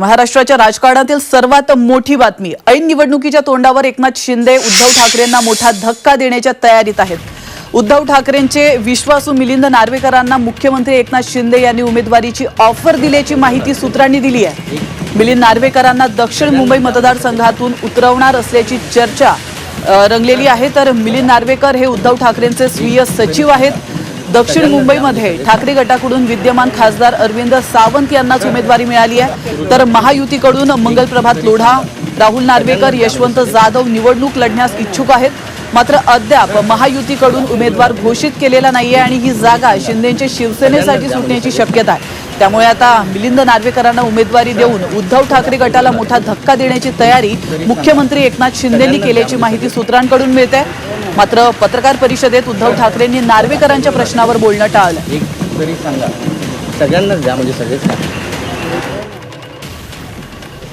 महाराष्ट्राच्या राजकारणातील सर्वात मोठी बातमी ऐन निवडणुकीच्या तोंडावर एकनाथ शिंदे उद्धव ठाकरेंना मोठा धक्का देण्याच्या तयारीत आहेत. उद्धव ठाकरेंचे विश्वासू मिलिंद नार्वेकरांना मुख्यमंत्री एकनाथ शिंदे यांनी उमेदवारीची ऑफर दिल्याची माहिती सूत्रांनी दिली आहे. मिलिंद नार्वेकरांना दक्षिण मुंबई मतदारसंघातून उतरवणार असल्याची चर्चा रंगलेली आहे. तर मिलिंद नार्वेकर हे उद्धव ठाकरेंचे स्वीय सचिव आहेत. दक्षिण मुंबईमध्ये ठाकरे गटाकडून विद्यमान खासदार अरविंद सावंत यांनाच उमेदवारी मिळाली आहे. तर महायुतीकडून मंगलप्रभात लोढा राहुल नार्वेकर यशवंत जाधव निवडणूक लढण्यास इच्छुक आहेत. मात्र अद्याप महायुतीकडून उमेदवार घोषित केलेला नाहीये आणि ही जागा शिंदेच्या शिवसेनेसाठी सुटण्याची शक्यता आहे. त्यामुळे आता मिलिंद नार्वेकरांना उमेदवारी देऊन उद्धव ठाकरे गटाला मोठा धक्का देण्याची तयारी मुख्यमंत्री एकनाथ शिंदेंनी केल्याची माहिती सूत्रांकडून मिळते. मात्र पत्रकार परिषदेत उद्धव ठाकरेंनी नार्वेकरांच्या प्रश्नावर बोलणं टाळलं. एक तरी सांगा. सगळ्यांनाच द्या म्हणजे सगळेच